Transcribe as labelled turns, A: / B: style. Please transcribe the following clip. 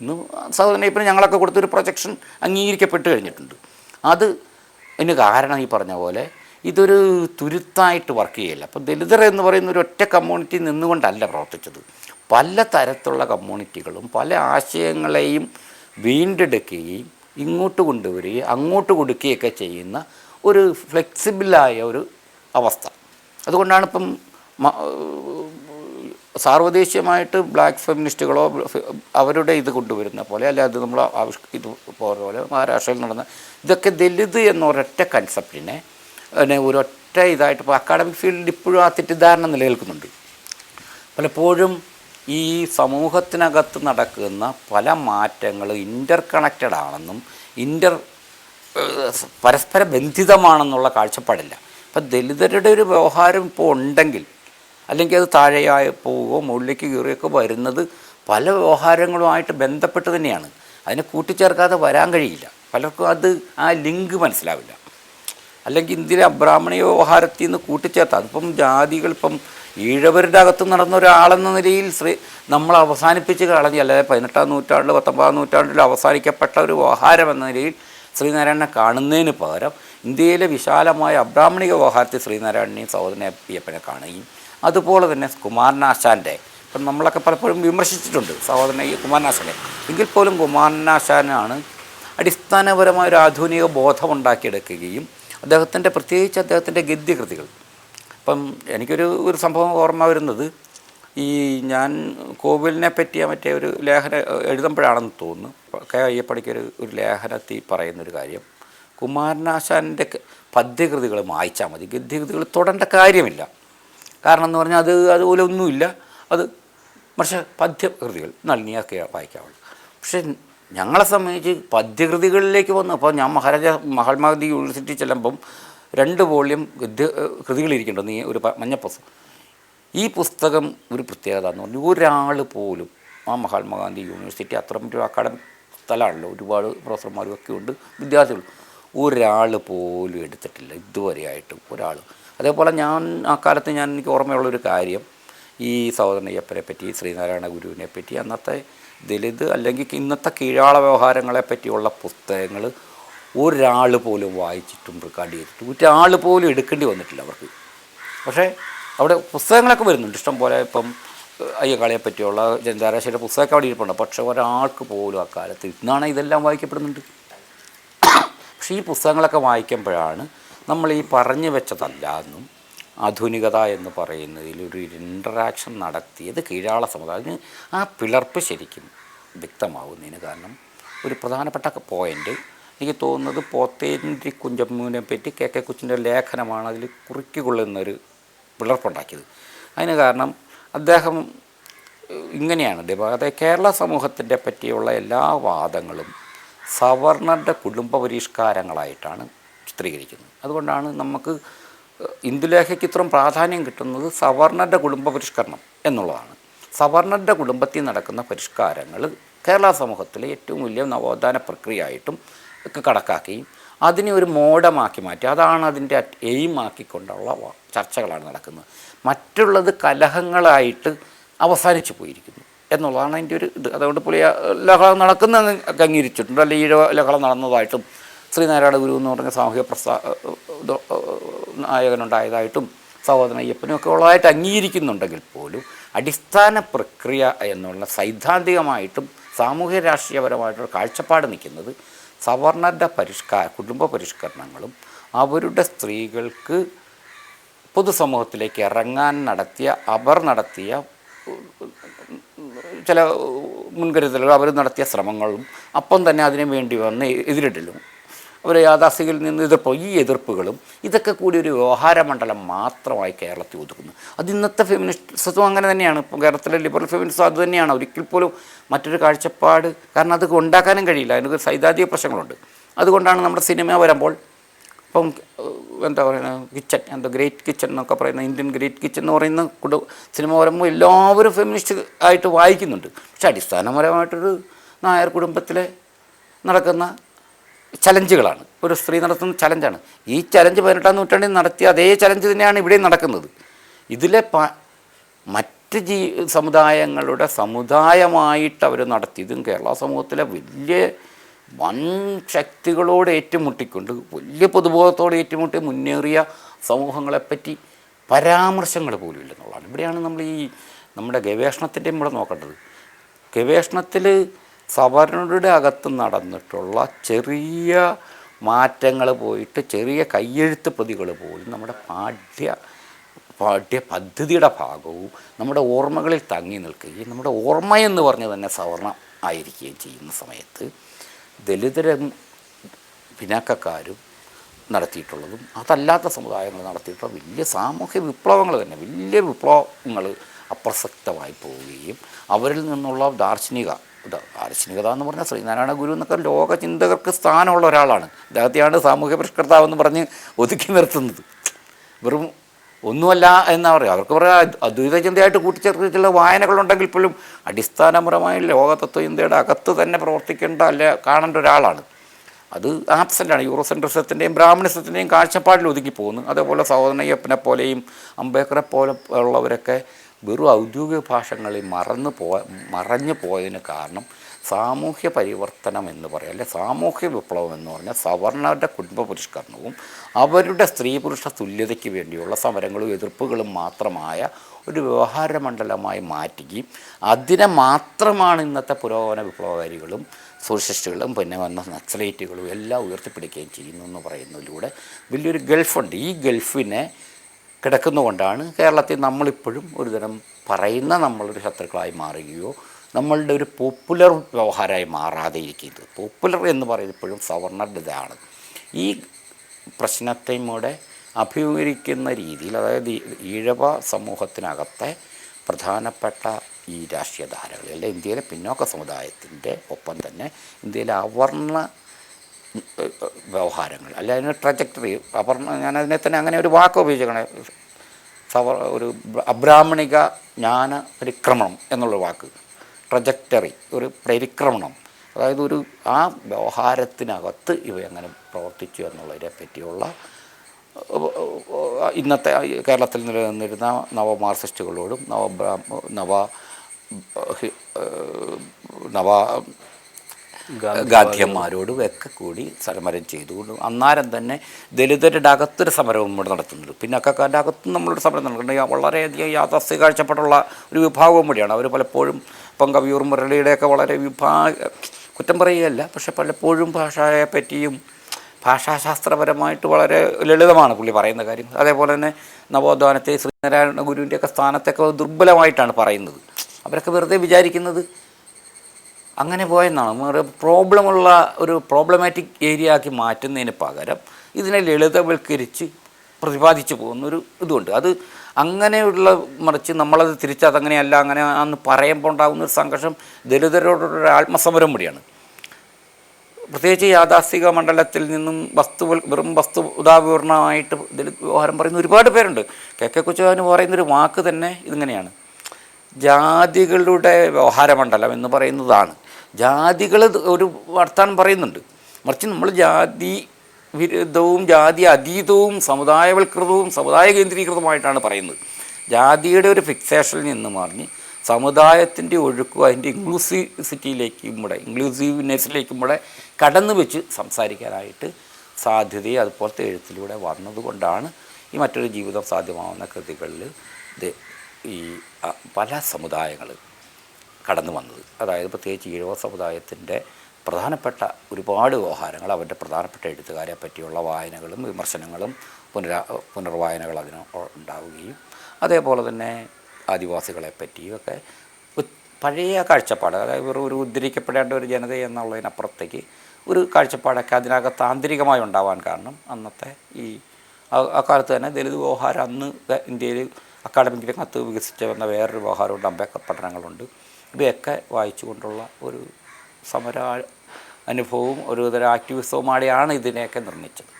A: ഇന്ന് സഹോദരൻ ഇപ്പം ഞങ്ങളൊക്കെ കൊടുത്തൊരു പ്രൊജക്ഷൻ അംഗീകരിക്കപ്പെട്ട് കഴിഞ്ഞിട്ടുണ്ട്. അത് അതിന് കാരണം ഈ പറഞ്ഞ പോലെ ഇതൊരു തുരുത്തായിട്ട് വർക്ക് ചെയ്യില്ല. അപ്പോൾ ദലിതർ എന്ന് പറയുന്ന ഒരു ഒറ്റ കമ്മ്യൂണിറ്റി നിന്നുകൊണ്ടല്ല പ്രവർത്തിച്ചത്. പല തരത്തിലുള്ള കമ്മ്യൂണിറ്റികളും പല ആശയങ്ങളെയും വീണ്ടെടുക്കുകയും ഇങ്ങോട്ട് കൊണ്ടുവരികയും അങ്ങോട്ട് കൊടുക്കുകയൊക്കെ ചെയ്യുന്ന ഒരു ഫ്ലെക്സിബിളായ ഒരു അവസ്ഥ. അതുകൊണ്ടാണ് ഇപ്പം സാർവദേശീയമായിട്ട് ബ്ലാക്ക് ഫെമിനിസ്റ്റുകളോ അവരുടെ ഇത് കൊണ്ടുവരുന്ന പോലെ അല്ലെ അത് നമ്മൾ ആവിഷ് ഇത് പോലെ മഹാരാഷ്ട്രയിൽ നടന്ന ഇതൊക്കെ ദലിത് എന്നൊരൊറ്റ കൺസെപ്റ്റിനെ പിന്നെ ഒരൊറ്റ ഇതായിട്ട് ഇപ്പോൾ അക്കാഡമിക് ഫീൽഡിൽ ഇപ്പോഴും ആ തെറ്റിദ്ധാരണ നിലനിൽക്കുന്നുണ്ട്. പലപ്പോഴും ഈ സമൂഹത്തിനകത്ത് നടക്കുന്ന പല മാറ്റങ്ങൾ ഇന്റർ കണക്റ്റഡ് ആണെന്നും ഇന്റർ പരസ്പര ബന്ധിതമാണെന്നുള്ള കാഴ്ചപ്പാടില്ല. ഇപ്പം ദലിതരുടെ ഒരു വ്യവഹാരം ഇപ്പോൾ ഉണ്ടെങ്കിൽ അല്ലെങ്കിൽ അത് താഴെയായി പോവുകയോ മുകളിലേക്ക് കയറിയൊക്കെ വരുന്നത് പല വ്യവഹാരങ്ങളുമായിട്ട് ബന്ധപ്പെട്ട് തന്നെയാണ്. അതിനെ കൂട്ടിച്ചേർക്കാതെ വരാൻ കഴിയില്ല. പലർക്കും അത് ആ ലിങ്ക് മനസ്സിലാവില്ല. അല്ലെങ്കിൽ ഇന്ത്യയിലെ അബ്രാഹ്മണീയ വ്യവഹാരത്തിൽ നിന്ന് കൂട്ടിച്ചേർത്ത അതിപ്പം ജാതികൾ ഇപ്പം ഈഴവരുടെ അകത്ത് നടന്ന ഒരാളെന്ന നിലയിൽ ശ്രീ നമ്മൾ അവസാനിപ്പിച്ച് കളഞ്ഞ് അല്ലാതെ പതിനെട്ടാം നൂറ്റാണ്ടിൽ പത്തൊമ്പതാം നൂറ്റാണ്ടിൽ അവസാനിക്കപ്പെട്ട ഒരു വ്യവഹാരം എന്ന നിലയിൽ ശ്രീനാരായണനെ കാണുന്നതിന് പകരം ഇന്ത്യയിലെ വിശാലമായ അബ്രാഹ്മണിക വ്യവഹാരത്തിൽ ശ്രീനാരായണനെയും സഹോദരനെ അയ്യപ്പനെ കാണുകയും അതുപോലെ തന്നെ കുമാരനാശാന്റെ. ഇപ്പം നമ്മളൊക്കെ പലപ്പോഴും വിമർശിച്ചിട്ടുണ്ട് സഹോദരനെ ഈ കുമാരനാശാനെ. എങ്കിൽ പോലും കുമാരനാശാനാണ് അടിസ്ഥാനപരമായ ഒരു ആധുനിക ബോധം ഉണ്ടാക്കിയെടുക്കുകയും അദ്ദേഹത്തിന്റെ പ്രത്യേകിച്ച് അദ്ദേഹത്തിന്റെ ഗദ്യകൃതികൾ. ഇപ്പം എനിക്കൊരു ഒരു സംഭവം ഓർമ്മ വരുന്നത് ഈ ഞാൻ കോവിലിനെ പറ്റിയ മറ്റേ ഒരു ലേഖന എഴുതുമ്പോഴാണെന്ന് തോന്നുന്നു. കെ അയ്യപ്പടിക്കൊരു ഒരു ലേഖനത്തിൽ പറയുന്നൊരു കാര്യം. കുമാരനാശാന്റെ പദ്യകൃതികൾ വായിച്ചാൽ മതി. ഗദ്യകൃതികൾ തൊടേണ്ട കാര്യമില്ല. കാരണം എന്ന് പറഞ്ഞാൽ അത് അതുപോലെ ഒന്നുമില്ല അത് പക്ഷേ പദ്യകൃതികൾ നളിനിയൊക്കെ വായിക്കാവുള്ളൂ പക്ഷേ ഞങ്ങളെ സംബന്ധിച്ച് പദ്യകൃതികളിലേക്ക് വന്നു. അപ്പോൾ ഞാൻ മഹാരാജ മഹാത്മാഗാന്ധി യൂണിവേഴ്സിറ്റി ചെല്ലുമ്പം രണ്ട് വോളിയം ഗദ്യ കൃതികളിരിക്കുന്നുണ്ട് നീ ഒരു പ- ഈ പുസ്തകം ഒരു പ്രത്യേകത എന്ന് പറഞ്ഞു ഒരാൾ പോലും ആ മഹാത്മാഗാന്ധി യൂണിവേഴ്സിറ്റി അത്രയും ഒരു അക്കാഡമിക് സ്ഥലമാണല്ലോ. ഒരുപാട് പ്രൊഫസർമാരും ഒക്കെ ഉണ്ട്. വിദ്യാർത്ഥികൾ. ഒരാൾ പോലും എടുത്തിട്ടില്ല. ഇതുവരെയായിട്ടും ഒരാൾ. അതേപോലെ ഞാൻ ആ കാലത്ത് ഞാൻ എനിക്ക് ഓർമ്മയുള്ളൊരു കാര്യം ഈ സഹോദരൻ അയ്യപ്പനെ പറ്റി ശ്രീനാരായണ ഗുരുവിനെ പറ്റി അന്നത്തെ ദലിത് അല്ലെങ്കിൽ ഇന്നത്തെ കീഴാള വ്യവഹാരങ്ങളെ പറ്റിയുള്ള പുസ്തകങ്ങൾ ഒരാൾ പോലും വായിച്ചിട്ടും റെക്കോർഡ് ചെയ്തിട്ടും ഒരാൾ പോലും എടുക്കേണ്ടി വന്നിട്ടില്ല അവർക്ക്. പക്ഷേ അവിടെ പുസ്തകങ്ങളൊക്കെ വരുന്നുണ്ട്. ഇഷ്ടം പോലെ ഇപ്പം അയ്യങ്കാളിയെ പറ്റിയുള്ള ജനതാരാശിയുടെ പുസ്തകമൊക്കെ അവിടെ ഇരിപ്പുണ്ട്. പക്ഷേ ഒരാൾക്ക് പോലും അക്കാലത്ത് ഇന്നാണ് ഇതെല്ലാം വായിക്കപ്പെടുന്നുണ്ട്. പക്ഷേ ഈ പുസ്തകങ്ങളൊക്കെ വായിക്കുമ്പോഴാണ് നമ്മൾ ഈ പറഞ്ഞു വെച്ചതല്ല എന്നും ആധുനികത എന്ന് പറയുന്നതിൽ ഒരു ഇൻട്രാക്ഷൻ നടത്തിയത് കീഴാള സമുദായത്തിന് ആ പിളർപ്പ് ശരിക്കും വ്യക്തമാവുന്നതിന് കാരണം ഒരു പ്രധാനപ്പെട്ട പോയിന്റ് എനിക്ക് തോന്നുന്നത് പോത്തേരി കുഞ്ചമ്മുവിനെ പറ്റി കെ കെ കൊച്ചിന്റെ ലേഖനമാണ് അതിൽ കുറിക്കൊള്ളുന്നൊരു പിളർപ്പുണ്ടാക്കിയത്. അതിന് കാരണം അദ്ദേഹം ഇങ്ങനെയാണ് അതായത് കേരള സമൂഹത്തിന്റെ പറ്റിയുള്ള എല്ലാ വാദങ്ങളും സവർണരുടെ കുടുംബ പരിഷ്കാരങ്ങളായിട്ടാണ് ചിത്രീകരിക്കുന്നത് അതുകൊണ്ടാണ് നമുക്ക് ഇന്ദുലേഖയ്ക്ക് ഇത്രയും പ്രാധാന്യം കിട്ടുന്നത് സവർണരുടെ കുടുംബ പരിഷ്കരണം എന്നുള്ളതാണ്. സവർണരുടെ കുടുംബത്തിൽ നടക്കുന്ന പരിഷ്കാരങ്ങൾ കേരള സമൂഹത്തിലെ ഏറ്റവും വലിയ നവോത്ഥാന പ്രക്രിയയായിട്ടും ഒക്കെ കണക്കാക്കുകയും അതിനെ ഒരു മോഡമാക്കി മാറ്റി അതാണ് അതിന്റെ എയിം ആക്കിക്കൊണ്ടുള്ള വ- ചർച്ചകളാണ് നടക്കുന്നത്. മറ്റുള്ളത് കലഹങ്ങളായിട്ട് അവസാനിച്ചു പോയിരിക്കുന്നു എന്നുള്ളതാണ് അതിന്റെ ഒരു ഇത്. അതുകൊണ്ട് പുള്ളി ലഹള നടക്കുന്ന അംഗീകരിച്ചിട്ടുണ്ട്. അല്ലെങ്കിൽ ഈഴ ലഹളം നടന്നതായിട്ടും ശ്രീനാരായണ ഗുരു എന്ന് പറഞ്ഞ സാമൂഹിക പ്രസ്ഥാ നായകനുണ്ടായതായിട്ടും സഹോദരൻ അയ്യപ്പനും ഒക്കെ ഉള്ളതായിട്ട് അംഗീകരിക്കുന്നുണ്ടെങ്കിൽ പോലും അടിസ്ഥാന പ്രക്രിയ എന്നുള്ള സൈദ്ധാന്തികമായിട്ടും സാമൂഹ്യ രാഷ്ട്രീയപരമായിട്ടുള്ള കാഴ്ചപ്പാട് നിൽക്കുന്നത് സവർണരുടെ പരിഷ്കാര കുടുംബ പരിഷ്കരണങ്ങളും അവരുടെ സ്ത്രീകൾക്ക് പൊതുസമൂഹത്തിലേക്ക് ഇറങ്ങാൻ നടത്തിയ അവർ നടത്തിയ ചില മുൻകരുതലുകൾ അവർ നടത്തിയ ശ്രമങ്ങളും അപ്പം തന്നെ അതിനു വേണ്ടി വന്ന് എതിരിടലും. അവർ യാഥാസ്ഥികളിൽ നിന്ന് എതിർപ്പ് ഈ എതിർപ്പുകളും ഇതൊക്കെ കൂടി ഒരു വ്യവഹാര മണ്ഡലം മാത്രമായി കേരളത്തിൽ ഒതുക്കുന്നു. അത് ഇന്നത്തെ ഫെമിനിസ്റ്റും അങ്ങനെ തന്നെയാണ്. ഇപ്പോൾ കേരളത്തിലെ ലിബറൽ ഫെമിനിസം അത് തന്നെയാണ്. ഒരിക്കൽ പോലും മറ്റൊരു കാഴ്ചപ്പാട് കാരണം അത് ഉണ്ടാക്കാനും കഴിയില്ല. അതിനൊരു സൈദ്ധാന്തിക പ്രശ്നങ്ങളുണ്ട്. അതുകൊണ്ടാണ് നമ്മുടെ സിനിമ വരുമ്പോൾ ഇപ്പം എന്താ പറയുക കിച്ചൺ എന്താ ഗ്രേറ്റ് കിച്ചൺ എന്നൊക്കെ പറയുന്ന ഇന്ത്യൻ ഗ്രേറ്റ് കിച്ചൺ എന്ന് പറയുന്ന കുടു സിനിമ വരുമ്പോൾ എല്ലാവരും ഫെമിനിസ്റ്റ് ആയിട്ട് വായിക്കുന്നുണ്ട്. പക്ഷെ അടിസ്ഥാനപരമായിട്ടൊരു നായർ കുടുംബത്തിലെ നടക്കുന്ന ചലഞ്ചുകളാണ്. ഒരു സ്ത്രീ നടത്തുന്ന ചലഞ്ചാണ്. ഈ ചലഞ്ച് പതിനെട്ടാം നൂറ്റാണ്ടിൽ നടത്തിയ അതേ ചലഞ്ച് തന്നെയാണ് ഇവിടെയും നടക്കുന്നത്. ഇതിലെ പ മറ്റ് ജീ സമുദായങ്ങളുടെ സമുദായമായിട്ട് അവർ നടത്തിയതും കേരള സമൂഹത്തിലെ വലിയ വൻ ശക്തികളോട് ഏറ്റുമുട്ടിക്കൊണ്ട് വലിയ പൊതുബോധത്തോട് ഏറ്റുമുട്ടി മുന്നേറിയ സമൂഹങ്ങളെപ്പറ്റി പരാമർശങ്ങൾ പോലും ഇല്ലെന്നുള്ളതാണ് ഇവിടെയാണ് നമ്മൾ ഈ നമ്മുടെ ഗവേഷണത്തിന്റെയും ഇവിടെ നോക്കേണ്ടത്. ഗവേഷണത്തിൽ സവർണരുടെ അകത്ത് നടന്നിട്ടുള്ള ചെറിയ മാറ്റങ്ങൾ പോയിട്ട് ചെറിയ കയ്യെഴുത്ത് പ്രതികൾ പോലും നമ്മുടെ പാഠ്യ പാഠ്യ പദ്ധതിയുടെ ഭാഗവും നമ്മുടെ ഓർമ്മകളിൽ തങ്ങി നിൽക്കുകയും നമ്മുടെ ഓർമ്മ എന്ന് പറഞ്ഞ് തന്നെ സവർണം ആയിരിക്കുകയും ചെയ്യുന്ന സമയത്ത് ദലിതരും പിന്നാക്കക്കാരും നടത്തിയിട്ടുള്ളതും അതല്ലാത്ത സമുദായങ്ങൾ നടത്തിയിട്ടുള്ള വലിയ സാമൂഹ്യ വിപ്ലവങ്ങൾ തന്നെ വലിയ വിപ്ലവങ്ങൾ അപ്രസക്തമായി പോവുകയും അവരിൽ നിന്നുള്ള ദാർശനിക ദാർശനികത എന്ന് പറഞ്ഞാൽ ശ്രീനാരായണ ഗുരു എന്നൊക്കെ ലോകചിന്തകർക്ക് സ്ഥാനമുള്ള ഒരാളാണ്. അദ്ദേഹത്തെയാണ് സാമൂഹ്യ പരിഷ്കർത്താവ് എന്ന് പറഞ്ഞ് ഒതുക്കി നിർത്തുന്നത്. വെറും ഒന്നുമല്ല എന്നാ പറയുക അവർക്ക് പറയാം അദ്വൈത ചിന്തയായിട്ട് കൂട്ടിച്ചേർത്തിട്ടുള്ള വായനകളുണ്ടെങ്കിൽ പോലും അടിസ്ഥാനപരമായ ലോകതത്വ ചിന്തയുടെ അകത്ത് തന്നെ പ്രവർത്തിക്കേണ്ട അല്ല കാണേണ്ട ഒരാളാണ്. അത് ആബ്സെന്റാണ് യൂറോസെൻട്രിസത്തിന്റെയും ബ്രാഹ്മണിസത്തിന്റെയും കാഴ്ചപ്പാടിൽ ഒതുക്കി പോകുന്നു. അതേപോലെ സഹോദരയ്യപ്പനെ പോലെയും അംബേദ്കറെ പോലെ ഉള്ളവരൊക്കെ വെറും ഔദ്യോഗിക ഭാഷകളിൽ മറന്നു പോ മറഞ്ഞു പോയതിന് കാരണം സാമൂഹ്യ പരിവർത്തനം എന്ന് പറയാം. അല്ലെ സാമൂഹ്യ വിപ്ലവം എന്ന് പറഞ്ഞാൽ സവർണരുടെ കുടുംബ പരിഷ്കരണവും അവരുടെ സ്ത്രീ പുരുഷ തുല്യതയ്ക്ക് വേണ്ടിയുള്ള സമരങ്ങളും എതിർപ്പുകളും മാത്രമായ ഒരു വ്യവഹാര മണ്ഡലമായി മാറ്റുകയും അതിനെ മാത്രമാണ് ഇന്നത്തെ പുരോഗമന വിപ്ലവകാരികളും സോഷ്യലിസ്റ്റുകളും പിന്നെ വന്ന നക്സലൈറ്റുകളും എല്ലാം ഉയർത്തിപ്പിടിക്കുകയും ചെയ്യുന്നു എന്ന് പറയുന്നതിലൂടെ വലിയൊരു ഗൾഫുണ്ട്. ഈ ഗൾഫിനെ കിടക്കുന്നുകൊണ്ടാണ് കേരളത്തിൽ നമ്മളിപ്പോഴും ഒരുതരം പറയുന്ന നമ്മളൊരു ശത്രുക്കളായി മാറുകയോ നമ്മളുടെ ഒരു പോപ്പുലർ വ്യവഹാരമായി മാറാതെ ഇരിക്കുന്നത് പോപ്പുലർ എന്ന് പറയുന്നത് ഇപ്പോഴും സവർണരുടേതാണ് ഈ പ്രശ്നത്തെയും കൂടെ അഭിമുഖീകരിക്കുന്ന രീതിയിൽ അതായത് ഈഴവ സമൂഹത്തിനകത്തെ പ്രധാനപ്പെട്ട ഈ രാഷ്ട്രീയ ധാരകളിൽ ഇന്ത്യയിലെ പിന്നോക്ക സമുദായത്തിന്റെ ഒപ്പം തന്നെ ഇന്ത്യയിലെ അവർണ വ്യവഹാരങ്ങൾ. അല്ല അതിന് ട്രജക്ടറി അപർണ അതിനെ തന്നെ അങ്ങനെ ഒരു വാക്ക് ഉപയോഗിച്ചേക്കണേ. സവർ ഒരു അബ്രാഹ്മണിക ജ്ഞാന പരിക്രമണം എന്നുള്ള വാക്ക്. ട്രജക്ടറി ഒരു പരിക്രമണം. അതായത് ഒരു ആ വ്യവഹാരത്തിനകത്ത് ഇവ എങ്ങനെ പ്രവർത്തിച്ചു എന്നുള്ളതിനെ പറ്റിയുള്ള ഇന്നത്തെ കേരളത്തിൽ നിലനിന്നിരുന്ന നവ മാർക്സിസ്റ്റുകളോടും നവ നവ നവ ഗാന്ധിയന്മാരോടും ഒക്കെ കൂടി സമരം ചെയ്തുകൊണ്ട് അന്നാരം തന്നെ ദലിതരുടെ അകത്തൊരു സമരവും ഇവിടെ നടത്തുന്നുണ്ട്. പിന്നെ അക്കക്കാരുടെ അകത്തും നമ്മളൊരു സമരം നടക്കുന്നുണ്ട്. വളരെയധികം യാഥാസ്ഥ്യ കാഴ്ചപ്പെട്ടുള്ള ഒരു വിഭാഗവും കൂടിയാണ് അവർ പലപ്പോഴും ഇപ്പം കവിയൂർ മുരളിയുടെയൊക്കെ വളരെ വിഭാഗ കുറ്റം പറയുകയല്ല പക്ഷെ പലപ്പോഴും ഭാഷയെ പറ്റിയും ഭാഷാശാസ്ത്രപരമായിട്ട് വളരെ ലളിതമാണ് പുള്ളി പറയുന്ന കാര്യം. അതേപോലെ തന്നെ നവോത്ഥാനത്തെ ശ്രീനാരായണ ഗുരുവിന്റെയൊക്കെ സ്ഥാനത്തൊക്കെ ദുർബലമായിട്ടാണ് പറയുന്നത്. അവരൊക്കെ വെറുതെ വിചാരിക്കുന്നത് അങ്ങനെ പോയെന്നാണ്. പ്രോബ്ലമുള്ള ഒരു പ്രോബ്ലമാറ്റിക് ഏരിയ ആക്കി മാറ്റുന്നതിന് പകരം ഇതിനെ ലളിതവൽക്കരിച്ച് പ്രതിപാദിച്ചു പോകുന്നൊരു ഇതുണ്ട്. അത് അങ്ങനെയുള്ള മറിച്ച് നമ്മളത് തിരിച്ചതങ്ങനെയല്ല അങ്ങനെ അന്ന് പറയുമ്പോൾ ഉണ്ടാകുന്ന ഒരു സംഘർഷം ദലിതരോടൊരു ആത്മസമരം കൂടിയാണ്. പ്രത്യേകിച്ച് യാഥാസ്ഥിക മണ്ഡലത്തിൽ നിന്നും വസ്തു വെറും വസ്തു ഉദാപൂർണമായിട്ട് ദലിത് വ്യവഹാരം പറയുന്ന ഒരുപാട് പേരുണ്ട്. കെ കെ കൊച്ചുകാരന് പറയുന്നൊരു വാക്ക് തന്നെ ഇതിങ്ങനെയാണ്. ജാതികളുടെ വ്യവഹാരമണ്ഡലം എന്ന് പറയുന്നതാണ്. ജാതികൾ ഒരു വർത്താനം പറയുന്നുണ്ട്. മറിച്ച് നമ്മൾ ജാതി വിരുദ്ധവും ജാതി അതീതവും സമുദായവൽകൃതവും സമുദായ കേന്ദ്രീകൃതമായിട്ടാണ് പറയുന്നത്. ജാതിയുടെ ഒരു ഫിക്സേഷനിൽ നിന്ന് മാറി സമുദായത്തിന്റെ ഒഴുക്കും അതിന്റെ ഇൻക്ലൂസിവിറ്റിയിലേക്കും കൂടെ ഇൻക്ലൂസീവ്നെസ്സിലേക്കും കൂടെ കടന്നു വെച്ച് സംസാരിക്കാനായിട്ട് സാധ്യതയെ അതുപോലത്തെ എഴുത്തിലൂടെ വന്നതുകൊണ്ടാണ് ഈ മറ്റൊരു ജീവിതം സാധ്യമാവുന്ന കൃതികളിൽ ഇത് ഈ പല സമുദായങ്ങൾ കടന്നു വന്നത്. അതായത് പ്രത്യേകിച്ച് ഈഴവ സമുദായത്തിന്റെ പ്രധാനപ്പെട്ട ഒരുപാട് വ്യവഹാരങ്ങൾ അവരുടെ പ്രധാനപ്പെട്ട എഴുത്തുകാരെ പറ്റിയുള്ള വായനകളും വിമർശനങ്ങളും പുനരാ പുനർവായനകൾ അതിന് ഉണ്ടാവുകയും അതേപോലെ തന്നെ ആദിവാസികളെ പറ്റിയും ഒക്കെ പഴയ കാഴ്ചപ്പാട് അതായത് വെറും ഒരു ഉദ്ധരിക്കപ്പെടേണ്ട ഒരു ജനത എന്നുള്ളതിനപ്പുറത്തേക്ക് ഒരു കാഴ്ചപ്പാടൊക്കെ അതിനകത്ത് ആന്തരികമായി ഉണ്ടാവാൻ കാരണം അന്നത്തെ ഈ ആ- ആ കാലത്ത് തന്നെ ദലിത് വ്യവഹാരം അന്ന് ഇന്ത്യയിൽ അക്കാഡമിക് രംഗത്ത് വികസിച്ച് വന്ന വേറൊരു വ്യവഹാരമുണ്ട് അംബേദ്കർ പഠനങ്ങളുണ്ട്. ഇവയൊക്കെ വായിച്ചുകൊണ്ടുള്ള ഒരു സമര അനുഭവവും ഒരുതരം ആക്ടിവിസവുമായാണ് ഇതിനെയൊക്കെ നിർമ്മിച്ചത്.